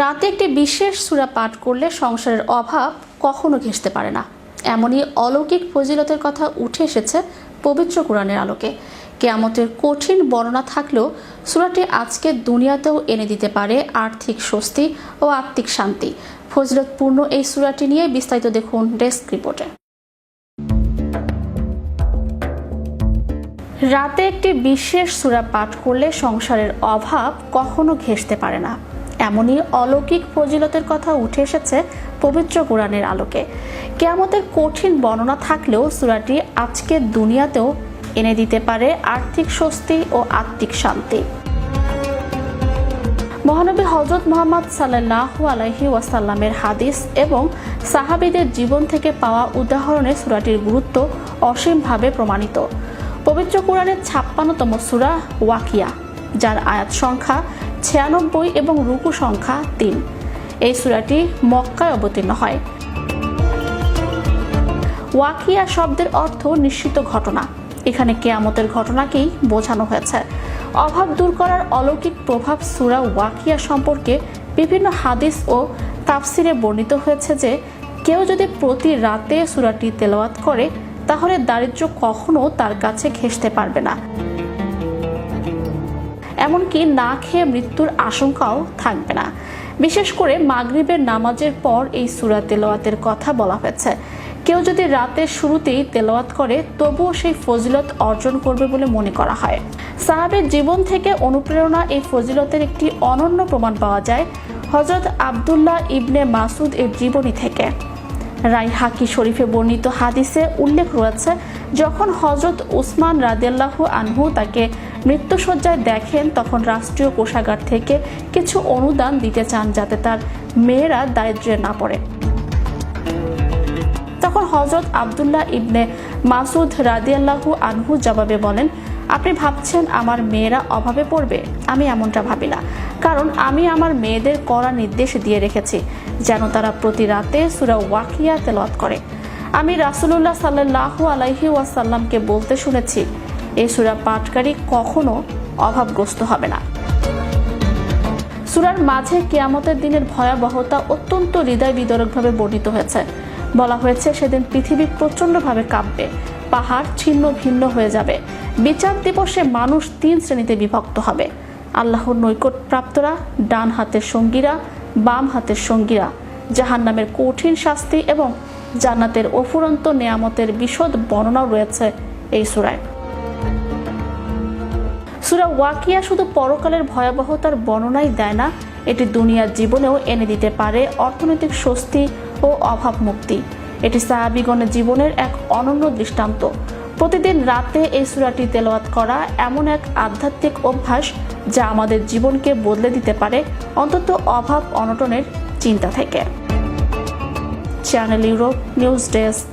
রাতে একটি বিশেষ সূরা পাঠ করলে সংসারের অভাব কখনো ঘেঁষতে পারে না। এমনই অলৌকিক ফজিলতের কথা উঠে এসেছে পবিত্র কোরআনের আলোকে। কেয়ামতের কঠিন বর্ণনা থাকলেও সূরাটি আজকে দুনিয়াতেও এনে দিতে পারে আর্থিক স্বস্তি ও আত্মিক শান্তি। ফজিলতপূর্ণ এই সূরাটি নিয়ে বিস্তারিত দেখুন ডেস্ক রিপোর্টে। রাতে একটি বিশেষ সূরা পাঠ করলে সংসারের অভাব কখনো ঘেঁষতে পারে না। এমনই অলৌকিক ফজিলতের কথা উঠে এসেছে পবিত্র কোরআনের আলোকে। কেয়ামতের কঠিন বর্ণনা থাকলেও সূরাটি আজকের দুনিয়াতেও এনে দিতে পারে আর্থিক স্বস্তি ও আত্মিক শান্তি। মহানবী হজরত মোহাম্মদ সাল্লাহ আলাইহি ওয়াসাল্লামের হাদিস এবং সাহাবিদের জীবন থেকে পাওয়া উদাহরণে সূরাটির গুরুত্ব অসীমভাবে প্রমাণিত। পবিত্র কোরআনের ছাপ্পান্নতম সুরা ওয়াকিয়া, যার আয়াত সংখ্যা ছিয়ানব্বই এবং রুকু সংখ্যা তিন। এই সূরাটি মক্কায় অবতীর্ণ হয়। ওয়াকিয়া শব্দের অর্থ নিশ্চিত ঘটনা। এখানে কেয়ামতের ঘটনাকেই বোঝানো হয়েছে। অভাব দূর করার অলৌকিক প্রভাব সুরা ওয়াকিয়া সম্পর্কে বিভিন্ন হাদিস ও তাফসিরে বর্ণিত হয়েছে যে, কেউ যদি প্রতি রাতে সুরাটি তেলাওয়াত করে, তাহলে দারিদ্র কখনো তার কাছে ঘেঁষতে পারবে না। এমনকি না খেয়ে মৃত্যুর আশঙ্কাও থাকবে না। বিশেষ করে মাগরিবের নামাজের পর এই সুরা তেলাওয়াতের কথা বলা হয়েছে। কেউ যদি রাতের শুরুতেই তেলাওয়াত করে, তবুও সেই ফজিলত অর্জন করবে বলে মনে করা হয়। সাহাবের জীবন থেকে অনুপ্রেরণা এই ফজিলতের একটি অনন্য প্রমাণ পাওয়া যায় হজরত আবদুল্লাহ ইবনে মাসুদ এর জীবনী থেকে। রাই হাকি শরীফে বর্ণিত হাদিসে উল্লেখ রয়েছে যখন হজরত উসমান রাদিয়াল্লাহু আনহু তাকে মৃত্যুসজ্জায় দেখেন, তখন রাষ্ট্রীয় কোষাগার থেকে কিছু অনুদান দিতে চান যাতে তার মেয়েরা দারিদ্র্যে না পড়ে। তখন হজরত আবদুল্লাহ ইবনে মাসুদ রাদিয়াল্লাহু আনহু জবাবে বলেন, আপনি ভাবছেন আমার মেয়েরা অভাবে পড়বে? আমি এমনটা ভাবি না। কারণ আমি আমার মেয়েদের কড়া নির্দেশ দিয়ে রেখেছি, যেন তারা প্রতি রাতে সুরা ওয়াকিয়া তেলাওয়াত করে। আমি রাসুলুল্লাহ সাল্লাহ আলাইহি ওয়াসাল্লামকে বলতে শুনেছি এই সুরা পাঠকারী কখনো অভাবগ্রস্ত হবে না। সুরার মাঝে কেয়ামতের দিনের ভয়াবহতা অত্যন্ত হৃদয় বিদরকভাবে বর্ণিত হয়েছে। বলা হয়েছে, সেদিন পৃথিবী প্রচণ্ডভাবে কাঁপবে, পাহাড় ছিন্ন ভিন্ন হয়ে যাবে, বিচার দিবসে মানুষ তিন শ্রেণীতে বিভক্ত হবে। আল্লাহর নৈকট প্রাপ্তরা ডান হাতের সঙ্গীরা, বাম হাতের সঙ্গীরা জাহান নামের কঠিন শাস্তি এবং জান্নাতের অফুরন্ত নেয়ামতের বিশদ বর্ণনাও রয়েছে এই সুরায়। সুরা ওয়াকিয়া শুধু পরকালের ভয়াবহতার বর্ণনাই দেয় না, এটি দুনিয়ার জীবনেও এনে দিতে পারে অর্থনৈতিক স্বস্তি ও অভাব মুক্তি এটি সাহাবিগণের জীবনের এক অনন্য দৃষ্টান্ত। প্রতিদিন রাতে এই সুরাটি তেলাওয়াত করা এমন এক আধ্যাত্মিক অভ্যাস যা আমাদের জীবনকে বদলে দিতে পারে অন্তত অভাব অনটনের চিন্তা থেকে। Channel Europe News Desk.